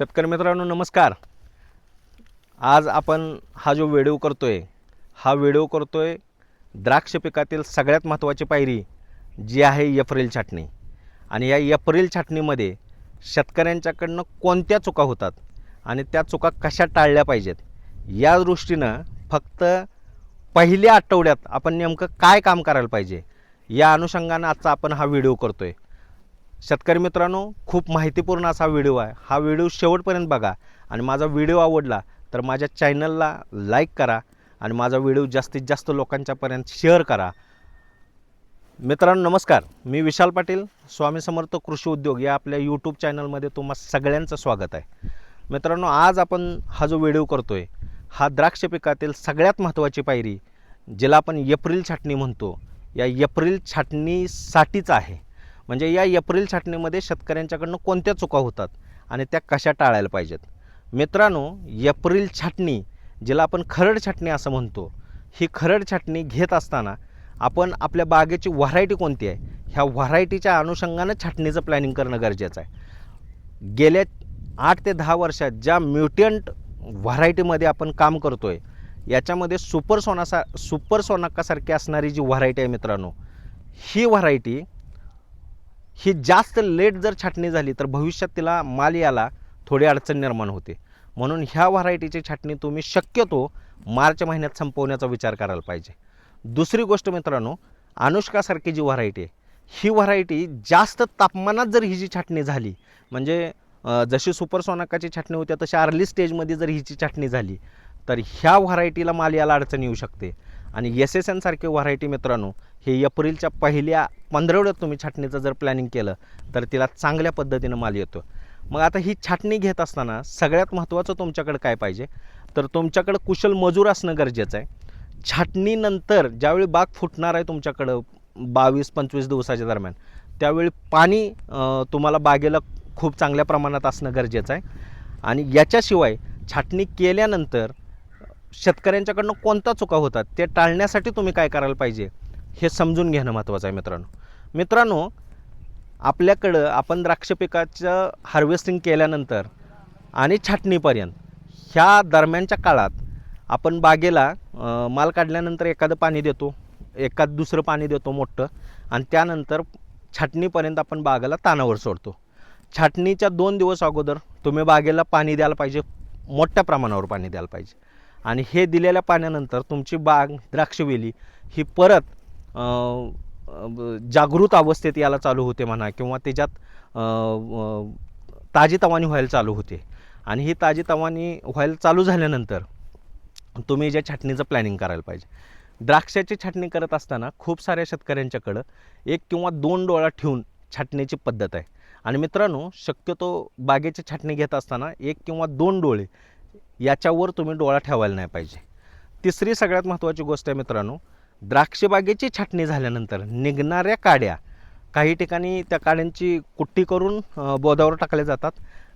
शेतकरी मित्रांनो नमस्कार. आज आपण हा जो व्हिडिओ आहे हा व्हिडिओ आहे द्राक्ष पिकातील सगळ्यात महत्त्वाची पायरी जी आहे एप्रिल छाटणी. आणि या एप्रिल छाटणीमध्ये शेतकऱ्यांच्याकडनं कोणत्या चुका होतात आणि त्या चुका कशा टाळल्या पाहिजेत या दृष्टीनं फक्त पहिल्या आठवड्यात आपण नेमकं काय काम करायला पाहिजे या अनुषंगानं आजचा आपण हा व्हिडिओ करतो आहे शेतकरी मित्रांनो खूप माहितीपूर्ण असा व्हिडिओ आहे. हा व्हिडिओ शेवटपर्यंत बघा आणि माझा व्हिडिओ आवडला तर माझ्या चॅनलला लाईक करा आणि माझा व्हिडिओ जास्तीत जास्त लोकांच्यापर्यंत शेअर करा. मित्रांनो नमस्कार. मी विशाल पाटील स्वामी समर्थ कृषी उद्योग या आपल्या यूट्यूब चॅनलमध्ये तुम्हा सगळ्यांचं स्वागत आहे. मित्रांनो आज आपण हा जो व्हिडिओ करतो आहे हा द्राक्ष पिकातील सगळ्यात महत्त्वाची पायरी जिला आपण एप्रिल छाटणी म्हणतो या एप्रिल छाटणीसाठीच आहे. म्हणजे या एप्रिल छाटणीमध्ये शेतकऱ्यांच्याकडनं कोणत्या चुका होतात आणि त्या कशा टाळायला पाहिजेत? मित्रांनो एप्रिल छाटणी जिला आपण खरड छाटणी असं म्हणतो ही खरड छाटणी घेत असताना आपण आपल्या बागेची व्हरायटी कोणती आहे? ह्या व्हरायटीच्या अनुषंगानं छाटणीचं प्लॅनिंग करणं गरजेचं आहे. गेल्या आठ ते दहा वर्षात ज्या म्युटंट व्हरायटीमध्ये आपण काम करतो आहे याच्यामध्ये सुपर सोनासा सुपर सोनाकासारखी असणारी जी व्हरायटी आहे मित्रांनो ही व्हरायटी ही जास्त लेट जर छाटणी झाली तर भविष्यात तिला माल याला थोडी अडचण निर्माण होते. म्हणून ह्या व्हरायटीची छाटणी तुम्ही शक्यतो मार्च महिन्यात संपवण्याचा विचार करायला पाहिजे. दुसरी गोष्ट मित्रांनो अनुष्कासारखी जी व्हरायटी आहे ही व्हरायटी जास्त तापमानात जर हिची छाटणी झाली म्हणजे जशी सुपरसोनाकाची छाटणी होत्या तशी अर्ली स्टेजमध्ये जर हिची छाटणी झाली तर ह्या व्हरायटीला माल याला अडचण येऊ शकते. आणि एस एस एनसारखे व्हरायटी मित्रांनो हे एप्रिलच्या पहिल्या पंधरवड्यात तुम्ही छाटणीचं जर प्लॅनिंग केलं तर तिला चांगल्या पद्धतीनं माल येतो. मग आता ही छाटणी घेत असताना सगळ्यात महत्त्वाचं तुमच्याकडे काय पाहिजे? तर तुमच्याकडं कुशल मजूर असणं गरजेचं आहे. छाटणीनंतर ज्यावेळी बाग फुटणार आहे तुमच्याकडं बावीस पंचवीस दिवसाच्या दरम्यान त्यावेळी पाणी तुम्हाला बागेला खूप चांगल्या प्रमाणात असणं गरजेचं आहे. आणि याच्याशिवाय छाटणी केल्यानंतर शेतकऱ्यांच्याकडनं कोणता चुका होतात ते टाळण्यासाठी तुम्ही काय करायला पाहिजे हे समजून घेणं महत्त्वाचं आहे मित्रांनो. मित्रांनो आपल्याकडं आपण द्राक्ष पिकाचं हार्वेस्टिंग केल्यानंतर आणि छाटणीपर्यंत ह्या दरम्यानच्या काळात आपण बागेला माल काढल्यानंतर एखादं पाणी देतो एखाद दुसरं पाणी देतो मोठं आणि त्यानंतर छाटणीपर्यंत आपण बागेला तानावर सोडतो. छाटणीच्या दोन दिवस अगोदर तुम्ही बागेला पाणी द्यायला पाहिजे मोठ्या प्रमाणावर पाणी द्यायला पाहिजे. आणि हे दिलेल्या पाण्यानंतर तुमची बाग द्राक्षवेली ही परत जागृत अवस्थेत याला चालू होते म्हणा किंवा त्याच्यात ताजीतवानी व्हायला चालू होते. आणि ही ताजीतवानी व्हायला चालू झाल्यानंतर तुम्ही ज्या छाटणीचं प्लॅनिंग करायला पाहिजे. द्राक्षाची छाटणी करत असताना खूप साऱ्या शेतकऱ्यांच्याकडं एक किंवा दोन डोळा ठेवून छाटणीची पद्धत आहे. आणि मित्रांनो शक्यतो बागेची छाटणी घेत असताना एक किंवा दोन डोळे याच्यावर तुम्ही डोळा ठेवायला नाही पाहिजे. तिसरी सगळ्यात महत्त्वाची गोष्ट आहे मित्रांनो द्राक्षबागेची छाटणी झाल्यानंतर निघणाऱ्या काड्या काही ठिकाणी त्या काड्यांची कुट्टी करून बोधावर टाकल्या जातात.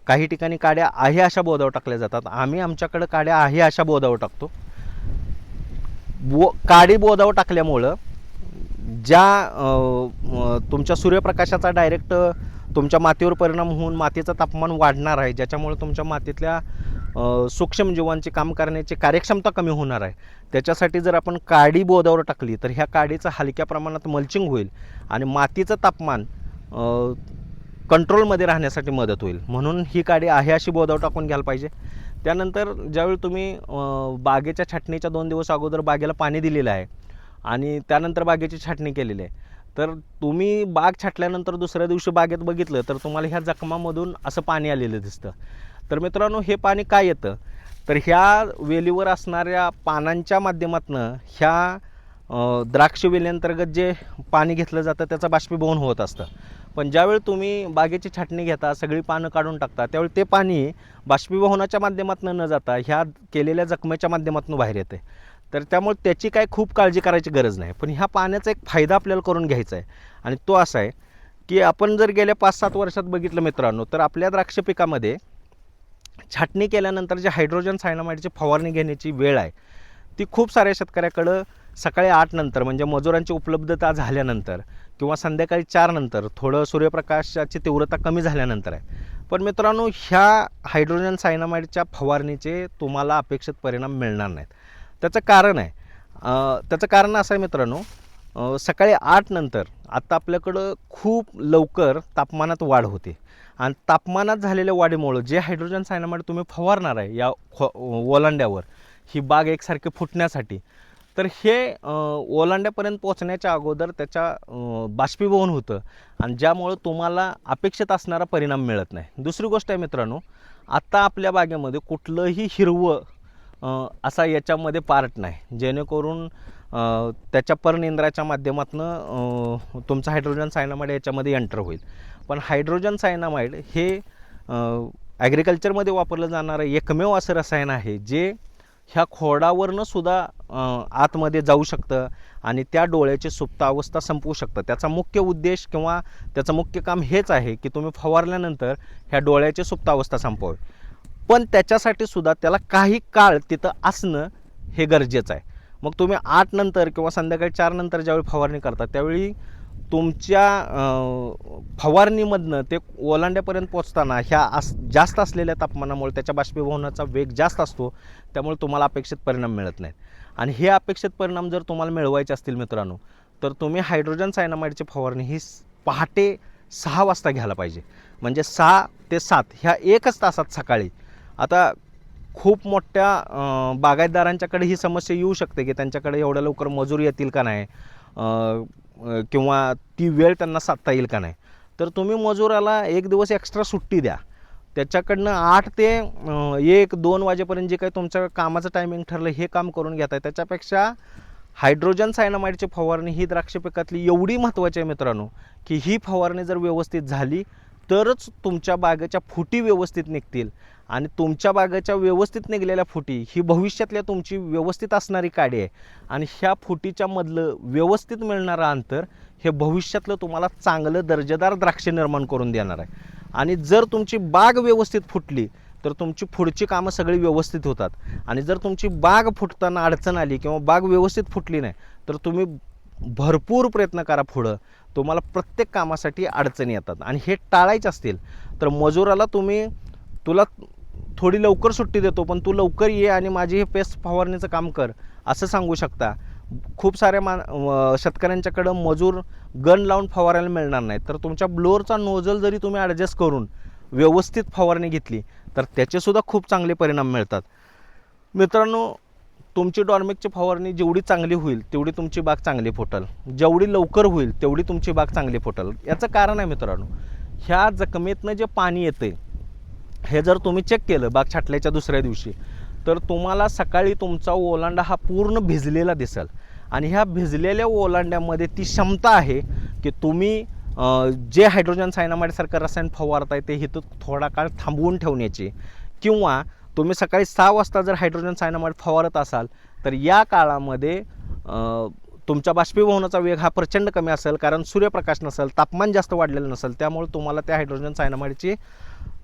काही ठिकाणी काड्या आहे अशा बोधावर टाकल्या जातात. आम्ही आमच्याकडं काड्या आहे अशा बोधावर टाकतो. बो काडी बोधावर टाकल्यामुळं ज्या तुमच्या सूर्यप्रकाशाचा डायरेक्ट तुमच्या मातीवर परिणाम होऊन मातीचं तापमान वाढणार आहे ज्याच्यामुळे तुमच्या मातीतल्या सूक्ष्मजीवांचे काम करण्याची कार्यक्षमता कमी होणार आहे. त्याच्यासाठी जर आपण काडी बोधावर टाकली तर ह्या काडीचं हलक्या प्रमाणात मल्चिंग होईल आणि मातीचं तापमान कंट्रोलमध्ये राहण्यासाठी मदत होईल. म्हणून ही काडी आहे अशी बोधावर टाकून घ्यायला पाहिजे. त्यानंतर ज्यावेळी तुम्ही बागेच्या छाटणीच्या दोन दिवस अगोदर बागेला पाणी दिलेलं आहे आणि त्यानंतर बागेची छाटणी केलेली आहे तर तुम्ही बाग छाटल्यानंतर दुसऱ्या दिवशी बागेत बघितलं तर तुम्हाला ह्या जखमामधून असं पाणी आलेलं दिसतं. तर मित्रांनो हे पाणी काय येतं? तर ह्या वेलीवर असणाऱ्या पानांच्या माध्यमातनं ह्या द्राक्ष वेलीअंतर्गत जे पाणी घेतलं जातं त्याचं बाष्पीभवन होत असतं. पण ज्यावेळी तुम्ही बागेची छाटणी घेता सगळी पानं काढून टाकता त्यावेळी ते पाणी बाष्पीभवनाच्या माध्यमातून न जाता ह्या केलेल्या जखमेच्या माध्यमातून बाहेर येते. तर त्यामुळे त्याची काय खूप काळजी करायची गरज नाही. पण ह्या पाण्याचा एक फायदा आपल्याला करून घ्यायचा आहे. आणि तो असा आहे की आपण जर गेल्या पाच सात वर्षात बघितलं मित्रांनो तर आपल्या द्राक्ष पिकामध्ये छाटणी केल्यानंतर जे हायड्रोजन सायनामाईडची फवारणी घेण्याची वेळ आहे ती खूप साऱ्या शेतकऱ्याकडं सकाळी आठ नंतर म्हणजे मजुरांची उपलब्धता झाल्यानंतर किंवा संध्याकाळी चार नंतर थोडं सूर्यप्रकाशाची तीव्रता कमी झाल्यानंतर आहे. पण मित्रांनो ह्या हायड्रोजन सायनामाईडच्या फवारणीचे तुम्हाला अपेक्षित परिणाम मिळणार नाहीत. त्याचं कारण आहे त्याचं कारण असं आहे मित्रांनो सकाळी आठ नंतर आता आपल्याकडं खूप लवकर तापमानात वाढ होते. आणि तापमानात झालेल्या वाढीमुळं जे हायड्रोजन सायनामाइड तुम्ही फवारणार आहे या खो ओलांड्यावर ही बाग एकसारखी फुटण्यासाठी तर हे ओलांड्यापर्यंत पोहोचण्याच्या अगोदर त्याच्या बाष्पीभवन होतं आणि ज्यामुळं तुम्हाला अपेक्षित असणारा परिणाम मिळत नाही. दुसरी गोष्ट आहे मित्रांनो आत्ता आपल्या बागेमध्ये कुठलंही हिरवं असा याच्यामध्ये पार्ट नाही. जेणेकरून त्याच्या परनिंद्राच्या माध्यमातून तुमचं हायड्रोजन सायनामाइड याच्यामध्ये एंटर होईल. पण हायड्रोजन सायनामाईड हे ॲग्रिकल्चरमध्ये वापरलं जाणारं एकमेव असं रसायन आहे जे ह्या खोडावरनं सुद्धा आतमध्ये जाऊ शकतं आणि त्या डोळ्याची सुप्त अवस्था संपवू शकतं. त्याचा मुख्य उद्देश किंवा त्याचं मुख्य काम हेच आहे की तुम्ही फवारल्यानंतर ह्या डोळ्याची सुप्त अवस्था संपवावी. पण त्याच्यासाठी सुद्धा त्याला काही काळ तिथं असणं हे गरजेचं आहे. मग तुम्ही आठ नंतर किंवा संध्याकाळी चार नंतर ज्यावेळी फवारणी करता त्यावेळी तुमच्या फवारणीमधनं ते ओलांड्यापर्यंत पोचताना ह्या अस जास्त असलेल्या तापमानामुळे त्याच्या बाष्पीभवनाचा वेग जास्त असतो त्यामुळे तुम्हाला अपेक्षित परिणाम मिळत नाहीत. आणि हे अपेक्षित परिणाम जर तुम्हाला मिळवायचे असतील मित्रांनो तर तुम्ही हायड्रोजन सायनामाईडची फवारणी ही पहाटे सहा वाजता घ्यायला पाहिजे. म्हणजे सहा ते सात ह्या एकच तासात सकाळी. आता खूप मोठ्या बागायतदारांच्याकडे ही समस्या येऊ शकते की त्यांच्याकडे एवढ्या लवकर मजूर येतील का नाही? किंवा ती वेळ त्यांना साधता येईल का नाही. तर तुम्ही मजुराला एक दिवस एक्स्ट्रा सुट्टी द्या. त्याच्याकडनं आठ ते एक दोन वाजेपर्यंत जे काही तुमचं कामाचं टायमिंग ठरलं हे काम करून घेताय. त्याच्यापेक्षा हायड्रोजन सायनामाईडची फवारणी ही द्राक्ष पिकातली एवढी महत्त्वाची आहे मित्रांनो की ही फवारणी जर व्यवस्थित झाली तरच तुमच्या बागेच्या फुटी व्यवस्थित निघतील. आणि तुमच्या बागेच्या व्यवस्थित निघलेल्या फुटी ही भविष्यातल्या तुमची व्यवस्थित असणारी काडी आहे. आणि ह्या फुटीच्या मधलं व्यवस्थित मिळणारं अंतर हे भविष्यातलं तुम्हाला चांगलं दर्जेदार द्राक्ष निर्माण करून देणार आहे. आणि जर तुमची बाग व्यवस्थित फुटली तर तुमची पुढची कामं सगळी व्यवस्थित होतात. आणि जर तुमची बाग फुटताना अडचण आली किंवा बाग व्यवस्थित फुटली नाही तर तुम्ही भरपूर प्रयत्न करा पुढं. तुम्हाला प्रत्येक कामासाठी अडचणी येतात आणि हे टाळायचे असतील तर मजुराला तुम्ही तुला थोडी लवकर सुट्टी देतो पण तू लवकर ये आणि माझी हे पेस्ट फवारणीचं काम कर असं सांगू शकता. खूप साऱ्या मा शेतकऱ्यांच्याकडं मजूर गन लावून फवारायला मिळणार नाही तर तुमच्या ब्लोअरचा नोजल जरी तुम्ही ॲडजस्ट करून व्यवस्थित फवारणी घेतली तर त्याचेसुद्धा खूप चांगले परिणाम मिळतात. मित्रांनो तुमची डॉर्मिकची फवारणी जेवढी चांगली होईल तेवढी तुमची बाग चांगली फुटल. जेवढी लवकर होईल तेवढी तुमची बाग चांगली फुटल. याचं कारण आहे मित्रांनो ह्या जखमेतनं जे पाणी येते हे जर तुम्ही चेक केलं बाग छाटल्याच्या दुसऱ्या दिवशी तर तुम्हाला सकाळी तुमचा ओलांडा हा पूर्ण भिजलेला दिसेल. आणि ह्या भिजलेल्या ओलांड्यामध्ये ती क्षमता आहे की तुम्ही जे हायड्रोजन सायनामाईडसारखं रसायन फवारताय ते हिथं थोडा काळ थांबवून ठेवण्याची. किंवा तुम्ही सकाळी सहा वाजता जर हायड्रोजन सायनामाईड फवारत असाल तर या काळामध्ये तुमच्या बाष्पीभवनाचा वेग हा प्रचंड कमी असेल कारण सूर्यप्रकाश नसेल तापमान जास्त वाढलेलं नसेल त्यामुळे तुम्हाला त्या हायड्रोजन सायनामाईडची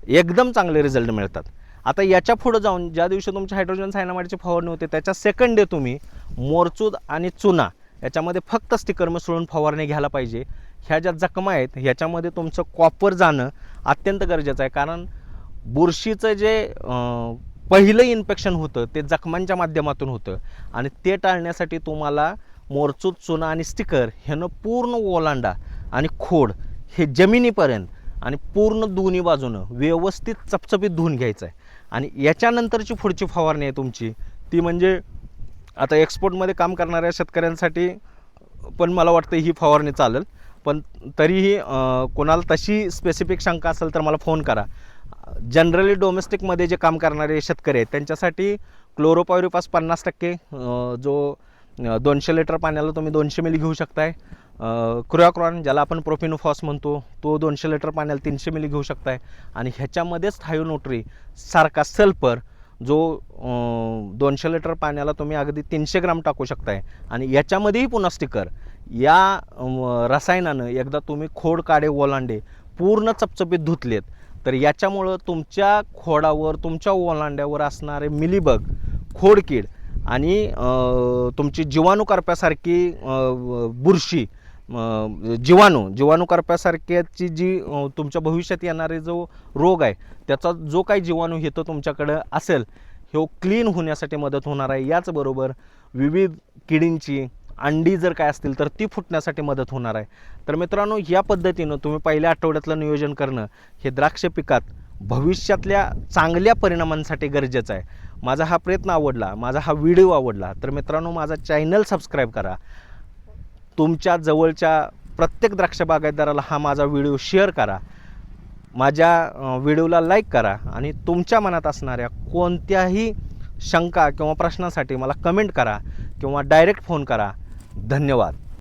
एकदम चांगले रिझल्ट मिळतात. आता याच्या पुढं जाऊन ज्या दिवशी तुमच्या हायड्रोजन सायनामाईडची फवारणी होते त्याच्या सेकंड डे तुम्ही मोरचूद आणि चुना याच्यामध्ये फक्त स्टिकर मिसळून फवारणी घ्यायला पाहिजे. ह्या ज्या जखमा आहेत ह्याच्यामध्ये तुमचं कॉपर जाणं अत्यंत गरजेचं आहे कारण बुरशीचं जे पहिलं इन्फेक्शन होतं ते जखमांच्या माध्यमातून होतं. आणि ते टाळण्यासाठी तुम्हाला मोरचूद चुना आणि स्टिकर ह्यानं पूर्ण ओलांडा आणि खोड हे जमिनीपर्यंत आणि पूर्ण दोन्ही बाजूनं व्यवस्थित चपचपीत धुवून घ्यायचं आहे. आणि याच्यानंतरची पुढची फवारणी आहे तुमची ती म्हणजे आता एक्सपोर्टमध्ये काम करणाऱ्या शेतकऱ्यांसाठी पण मला वाटतं ही फवारणी चालेल. पण तरीही कोणाला तशी स्पेसिफिक शंका असेल तर मला फोन करा. जनरली डोमेस्टिकमध्ये जे काम करणारे शेतकरी आहेत त्यांच्यासाठी क्लोरोपायरिपास पन्नास टक्के जो दोनशे लिटर पाण्याला तुम्ही दोनशे मिली घेऊ शकताय. क्रुयाक्रॉन ज्याला आपण प्रोफिनोफॉस म्हणतो तो दोनशे लिटर पाण्याला तीनशे मिली घेऊ शकताय. आणि ह्याच्यामध्येच थायोनोट्री सारखा सल्फर जो दोनशे लिटर पाण्याला तुम्ही अगदी तीनशे ग्राम टाकू शकताय. आणि याच्यामध्येही पुन्हा स्टिकर. या रसायनानं एकदा तुम्ही खोड काडे ओलांडे पूर्ण चपचपीत धुतलेत. तर याच्यामुळं तुमच्या खोडावर तुमच्या ओलांड्यावर असणारे मिलीबग खोडकीड आणि तुमची जीवाणू करप्यासारखी बुरशी जीवाणू जीवाणू करप्यासारख्याची जी तुमच्या भविष्यात येणारे जो रोग आहे त्याचा जो काही जीवाणू येतो तुमच्याकडं असेल ह्यो क्लीन होण्यासाठी मदत होणार आहे. याचबरोबर विविध किडींची अंडी जर काय असतील तर ती फुटण्यासाठी मदत होणार आहे. तर मित्रांनो या पद्धतीनं तुम्ही पहिल्या आठवड्यातलं नियोजन करणं हे द्राक्ष पिकात भविष्यातल्या चांगल्या परिणामांसाठी गरजेचं आहे. माझा हा प्रयत्न आवडला माझा हा व्हिडिओ आवडला तर मित्रांनो माझा चॅनल सबस्क्राईब करा. तुमच्या जवळच्या प्रत्येक द्राक्ष बागायतदाराला हा माझा व्हिडिओ शेअर करा. माझ्या व्हिडिओला लाईक करा आणि तुमच्या मनात असणाऱ्या कोणत्याही शंका किंवा प्रश्नासाठी मला कमेंट करा किंवा डायरेक्ट फोन करा. धन्यवाद.